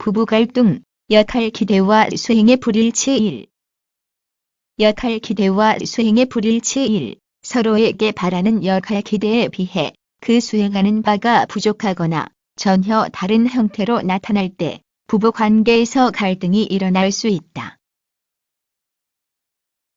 부부 갈등, 역할 기대와 수행의 불일치 1. 역할 기대와 수행의 불일치 1. 서로에게 바라는 역할 기대에 비해 그 수행하는 바가 부족하거나 전혀 다른 형태로 나타날 때 부부 관계에서 갈등이 일어날 수 있다.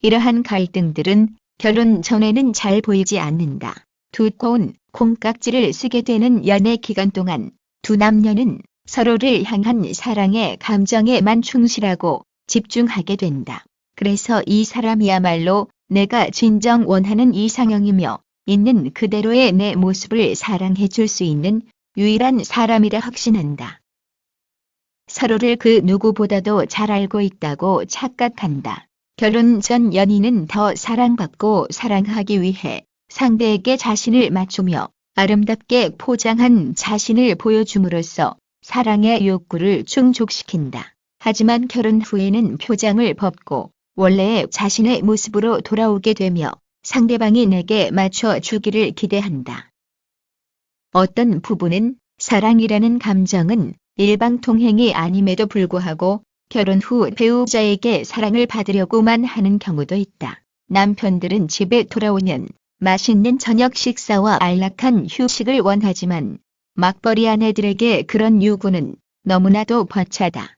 이러한 갈등들은 결혼 전에는 잘 보이지 않는다. 두꺼운 콩깍지를 쓰게 되는 연애 기간 동안 두 남녀는 서로를 향한 사랑의 감정에만 충실하고 집중하게 된다. 그래서 이 사람이야말로 내가 진정 원하는 이상형이며 있는 그대로의 내 모습을 사랑해 줄 수 있는 유일한 사람이라 확신한다. 서로를 그 누구보다도 잘 알고 있다고 착각한다. 결혼 전 연인은 더 사랑받고 사랑하기 위해 상대에게 자신을 맞추며 아름답게 포장한 자신을 보여줌으로써 사랑의 욕구를 충족시킨다. 하지만 결혼 후에는 표장을 벗고 원래의 자신의 모습으로 돌아오게 되며 상대방이 내게 맞춰 주기를 기대한다. 어떤 부부는 사랑이라는 감정은 일방통행이 아님에도 불구하고 결혼 후 배우자에게 사랑을 받으려고만 하는 경우도 있다. 남편들은 집에 돌아오면 맛있는 저녁 식사와 안락한 휴식을 원하지만 막벌이 아내들에게 그런 요구는 너무나도 벅차다.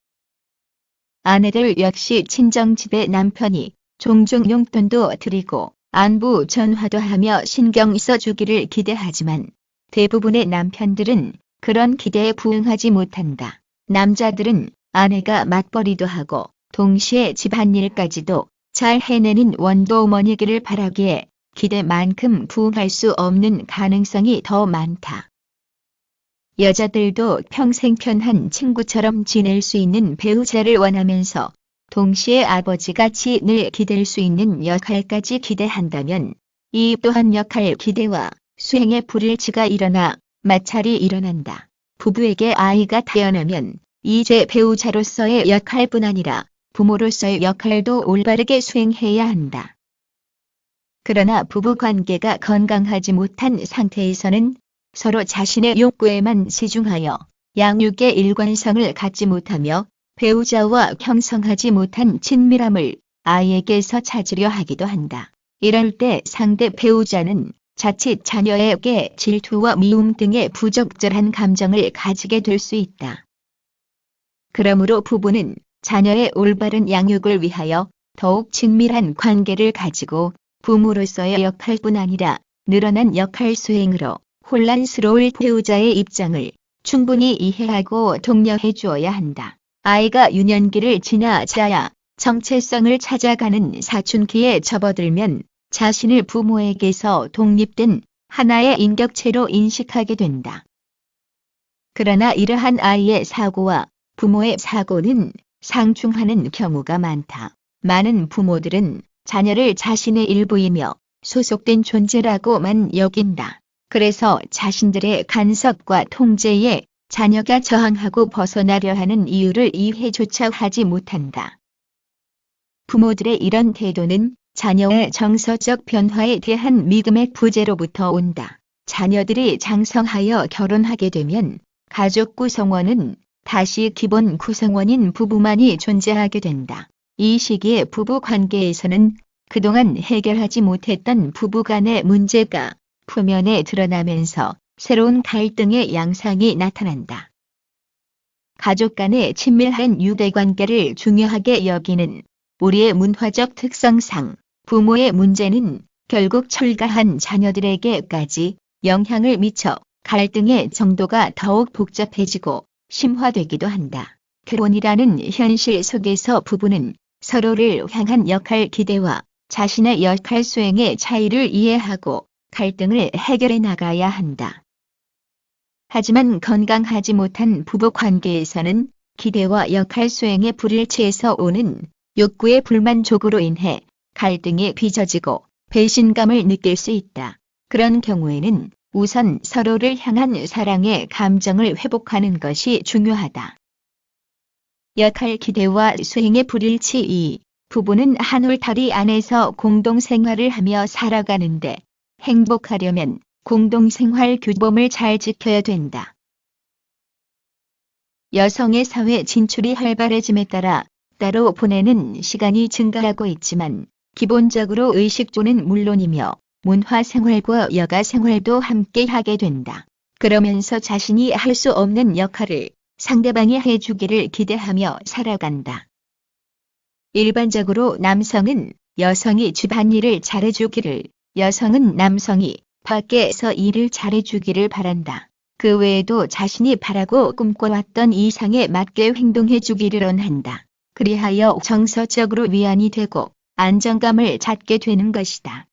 아내들 역시 친정집의 남편이 종종 용돈도 드리고 안부 전화도 하며 신경 써주기를 기대하지만 대부분의 남편들은 그런 기대에 부응하지 못한다. 남자들은 아내가 맞벌이도 하고 동시에 집안일까지도 잘 해내는 원도어머니기를 바라기에 기대만큼 부응할 수 없는 가능성이 더 많다. 여자들도 평생 편한 친구처럼 지낼 수 있는 배우자를 원하면서 동시에 아버지같이 늘 기댈 수 있는 역할까지 기대한다면 이 또한 역할 기대와 수행의 불일치가 일어나 마찰이 일어난다. 부부에게 아이가 태어나면 이제 배우자로서의 역할뿐 아니라 부모로서의 역할도 올바르게 수행해야 한다. 그러나 부부 관계가 건강하지 못한 상태에서는 서로 자신의 욕구에만 치중하여 양육의 일관성을 갖지 못하며 배우자와 형성하지 못한 친밀함을 아이에게서 찾으려 하기도 한다. 이럴 때 상대 배우자는 자칫 자녀에게 질투와 미움 등의 부적절한 감정을 가지게 될 수 있다. 그러므로 부부는 자녀의 올바른 양육을 위하여 더욱 친밀한 관계를 가지고 부모로서의 역할뿐 아니라 늘어난 역할 수행으로 혼란스러울 배우자의 입장을 충분히 이해하고 독려해 주어야 한다. 아이가 유년기를 지나자야 정체성을 찾아가는 사춘기에 접어들면 자신을 부모에게서 독립된 하나의 인격체로 인식하게 된다. 그러나 이러한 아이의 사고와 부모의 사고는 상충하는 경우가 많다. 많은 부모들은 자녀를 자신의 일부이며 소속된 존재라고만 여긴다. 그래서 자신들의 간섭과 통제에 자녀가 저항하고 벗어나려 하는 이유를 이해조차 하지 못한다. 부모들의 이런 태도는 자녀의 정서적 변화에 대한 믿음의 부재로부터 온다. 자녀들이 장성하여 결혼하게 되면 가족 구성원은 다시 기본 구성원인 부부만이 존재하게 된다. 이 시기에 부부 관계에서는 그동안 해결하지 못했던 부부 간의 문제가 표면에 드러나면서 새로운 갈등의 양상이 나타난다. 가족 간의 친밀한 유대 관계를 중요하게 여기는 우리의 문화적 특성상 부모의 문제는 결국 철가한 자녀들에게까지 영향을 미쳐 갈등의 정도가 더욱 복잡해지고 심화되기도 한다. 결혼이라는 현실 속에서 부부는 서로를 향한 역할 기대와 자신의 역할 수행의 차이를 이해하고 갈등을 해결해 나가야 한다. 하지만 건강하지 못한 부부 관계에서는 기대와 역할 수행의 불일치에서 오는 욕구의 불만족으로 인해 갈등이 빚어지고 배신감을 느낄 수 있다. 그런 경우에는 우선 서로를 향한 사랑의 감정을 회복하는 것이 중요하다. 역할 기대와 수행의 불일치 2. 부부는 한 울타리 안에서 공동 생활을 하며 살아가는데 행복하려면 공동생활 규범을 잘 지켜야 된다. 여성의 사회 진출이 활발해짐에 따라 따로 보내는 시간이 증가하고 있지만 기본적으로 의식조는 물론이며 문화 생활과 여가 생활도 함께 하게 된다. 그러면서 자신이 할 수 없는 역할을 상대방이 해주기를 기대하며 살아간다. 일반적으로 남성은 여성이 집안일을 잘해주기를, 여성은 남성이 밖에서 일을 잘해주기를 바란다. 그 외에도 자신이 바라고 꿈꿔왔던 이상에 맞게 행동해주기를 원한다. 그리하여 정서적으로 위안이 되고 안정감을 찾게 되는 것이다.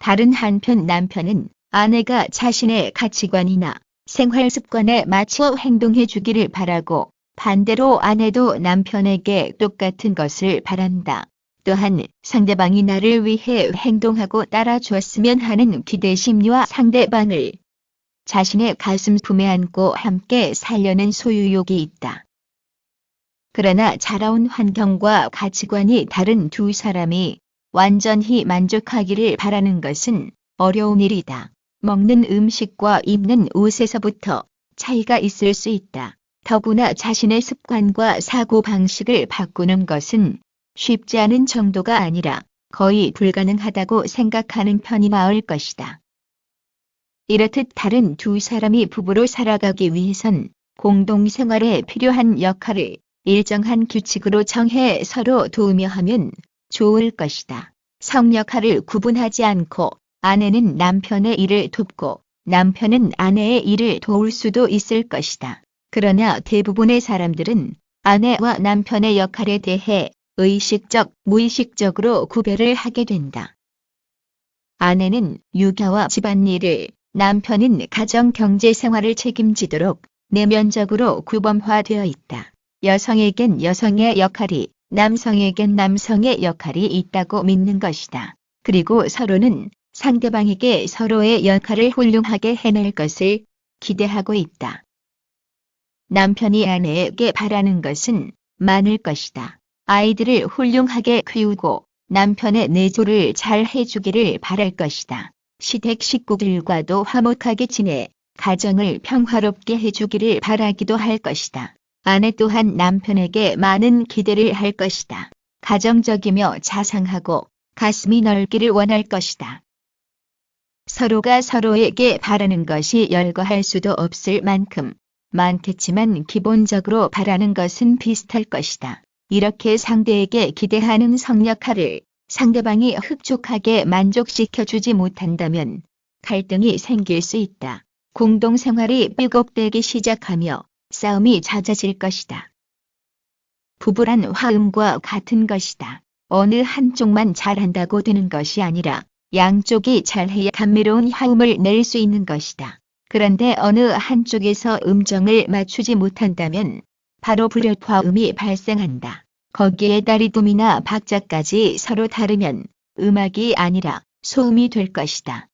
다른 한편 남편은 아내가 자신의 가치관이나 생활 습관에 맞춰 행동해 주기를 바라고 반대로 아내도 남편에게 똑같은 것을 바란다. 또한 상대방이 나를 위해 행동하고 따라 주었으면 하는 기대 심리와 상대방을 자신의 가슴 품에 안고 함께 살려는 소유욕이 있다. 그러나 자라온 환경과 가치관이 다른 두 사람이 완전히 만족하기를 바라는 것은 어려운 일이다. 먹는 음식과 입는 옷에서부터 차이가 있을 수 있다. 더구나 자신의 습관과 사고 방식을 바꾸는 것은 쉽지 않은 정도가 아니라 거의 불가능하다고 생각하는 편이 나을 것이다. 이렇듯 다른 두 사람이 부부로 살아가기 위해선 공동생활에 필요한 역할을 일정한 규칙으로 정해 서로 도우며 하면 좋을 것이다. 성 역할을 구분하지 않고 아내는 남편의 일을 돕고 남편은 아내의 일을 도울 수도 있을 것이다. 그러나 대부분의 사람들은 아내와 남편의 역할에 대해 의식적, 무의식적으로 구별을 하게 된다. 아내는 육아와 집안일을, 남편은 가정 경제 생활을 책임지도록 내면적으로 구범화되어 있다. 여성에겐 여성의 역할이, 남성에겐 남성의 역할이 있다고 믿는 것이다. 그리고 서로는 상대방에게 서로의 역할을 훌륭하게 해낼 것을 기대하고 있다. 남편이 아내에게 바라는 것은 많을 것이다. 아이들을 훌륭하게 키우고 남편의 내조를 잘 해주기를 바랄 것이다. 시댁 식구들과도 화목하게 지내 가정을 평화롭게 해주기를 바라기도 할 것이다. 아내 또한 남편에게 많은 기대를 할 것이다. 가정적이며 자상하고 가슴이 넓기를 원할 것이다. 서로가 서로에게 바라는 것이 열거할 수도 없을 만큼 많겠지만 기본적으로 바라는 것은 비슷할 것이다. 이렇게 상대에게 기대하는 성역할을 상대방이 흡족하게 만족시켜주지 못한다면 갈등이 생길 수 있다. 공동생활이 삐걱대기 시작하며 싸움이 잦아질 것이다. 부부란 화음과 같은 것이다. 어느 한쪽만 잘한다고 되는 것이 아니라 양쪽이 잘해야 감미로운 화음을 낼 수 있는 것이다. 그런데 어느 한쪽에서 음정을 맞추지 못한다면 바로 불협화음이 발생한다. 거기에 다리둠이나 박자까지 서로 다르면 음악이 아니라 소음이 될 것이다.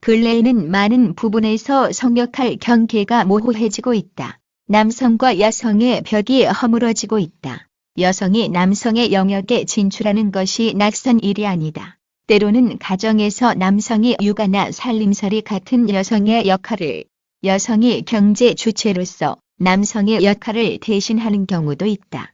근래에는 많은 부분에서 성역할 경계가 모호해지고 있다. 남성과 여성의 벽이 허물어지고 있다. 여성이 남성의 영역에 진출하는 것이 낯선 일이 아니다. 때로는 가정에서 남성이 육아나 살림살이 같은 여성의 역할을 여성이 경제 주체로서 남성의 역할을 대신하는 경우도 있다.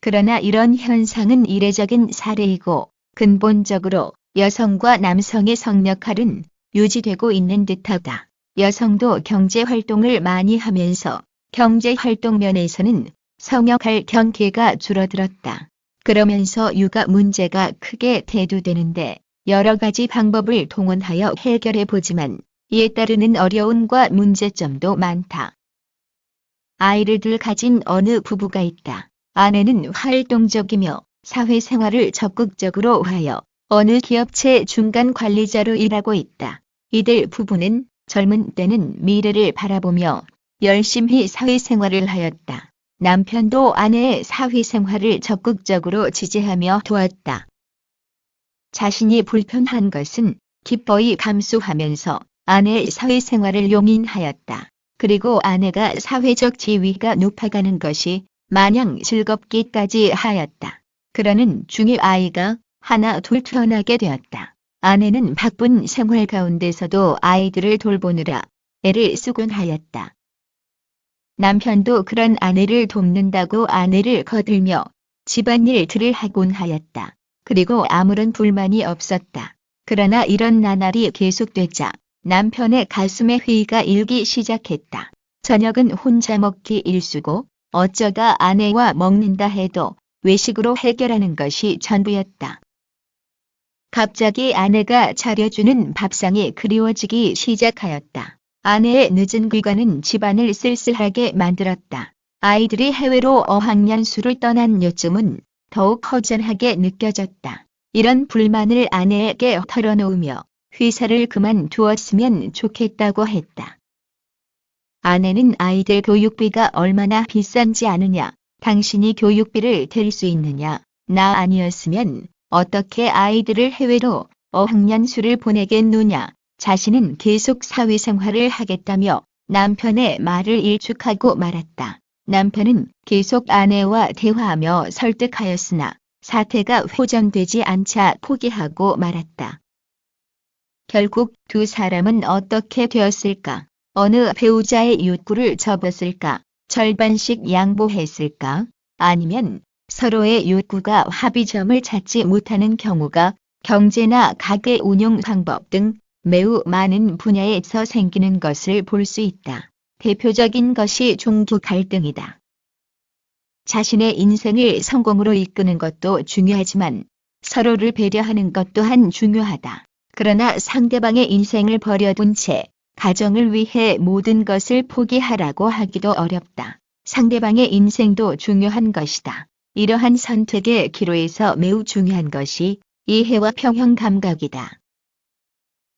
그러나 이런 현상은 이례적인 사례이고 근본적으로 여성과 남성의 성역할은 유지되고 있는 듯하다. 여성도 경제 활동을 많이 하면서 경제 활동 면에서는 성역할 경계가 줄어들었다. 그러면서 육아 문제가 크게 대두되는데 여러 가지 방법을 동원하여 해결해 보지만 이에 따르는 어려움과 문제점도 많다. 아이를 둘 가진 어느 부부가 있다. 아내는 활동적이며 사회생활을 적극적으로 하여 어느 기업체 중간 관리자로 일하고 있다. 이들 부부는 젊은 때는 미래를 바라보며 열심히 사회생활을 하였다. 남편도 아내의 사회생활을 적극적으로 지지하며 도왔다. 자신이 불편한 것은 기꺼이 감수하면서 아내의 사회생활을 용인하였다. 그리고 아내가 사회적 지위가 높아가는 것이 마냥 즐겁기까지 하였다. 그러는 중에 아이가 하나 둘 태어나게 되었다. 아내는 바쁜 생활 가운데서도 아이들을 돌보느라 애를 쓰곤 하였다. 남편도 그런 아내를 돕는다고 아내를 거들며 집안일들을 하곤 하였다. 그리고 아무런 불만이 없었다. 그러나 이런 나날이 계속되자 남편의 가슴에 회의가 일기 시작했다. 저녁은 혼자 먹기 일수고 어쩌다 아내와 먹는다 해도 외식으로 해결하는 것이 전부였다. 갑자기 아내가 차려주는 밥상이 그리워지기 시작하였다. 아내의 늦은 귀가는 집안을 쓸쓸하게 만들었다. 아이들이 해외로 어학연수를 떠난 요즘은 더욱 허전하게 느껴졌다. 이런 불만을 아내에게 털어놓으며 회사를 그만두었으면 좋겠다고 했다. 아내는 아이들 교육비가 얼마나 비싼지 아느냐, 당신이 교육비를 댈 수 있느냐, 나 아니었으면 어떻게 아이들을 해외로 어학연수를 보내겠느냐, 자신은 계속 사회생활을 하겠다며 남편의 말을 일축하고 말았다. 남편은 계속 아내와 대화하며 설득하였으나 사태가 호전되지 않자 포기하고 말았다. 결국 두 사람은 어떻게 되었을까? 어느 배우자의 욕구를 접었을까? 절반씩 양보했을까? 아니면 서로의 욕구가 합의점을 찾지 못하는 경우가 경제나 가게 운영 방법 등 매우 많은 분야에서 생기는 것을 볼 수 있다. 대표적인 것이 종교 갈등이다. 자신의 인생을 성공으로 이끄는 것도 중요하지만 서로를 배려하는 것 또한 중요하다. 그러나 상대방의 인생을 버려둔 채 가정을 위해 모든 것을 포기하라고 하기도 어렵다. 상대방의 인생도 중요한 것이다. 이러한 선택의 기로에서 매우 중요한 것이 이해와 평형 감각이다.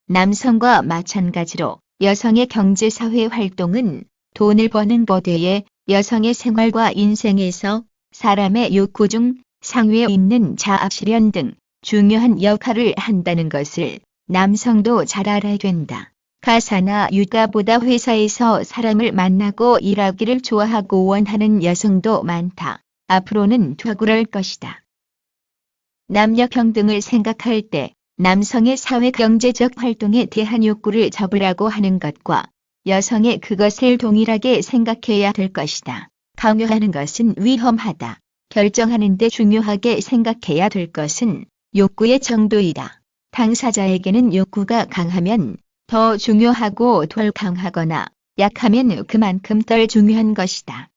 남성과 마찬가지로 여성의 경제사회 활동은 돈을 버는 것 외에 여성의 생활과 인생에서 사람의 욕구 중 상위에 있는 자아실현 등 중요한 역할을 한다는 것을 남성도 잘 알아야 된다. 가사나 육아보다 회사에서 사람을 만나고 일하기를 좋아하고 원하는 여성도 많다. 앞으로는 더 그럴 것이다. 남녀 평등을 생각할 때 남성의 사회 경제적 활동에 대한 욕구를 접으라고 하는 것과 여성의 그것을 동일하게 생각해야 될 것이다. 강요하는 것은 위험하다. 결정하는데 중요하게 생각해야 될 것은 욕구의 정도이다. 당사자에게는 욕구가 강하면 더 중요하고 덜 강하거나 약하면 그만큼 덜 중요한 것이다.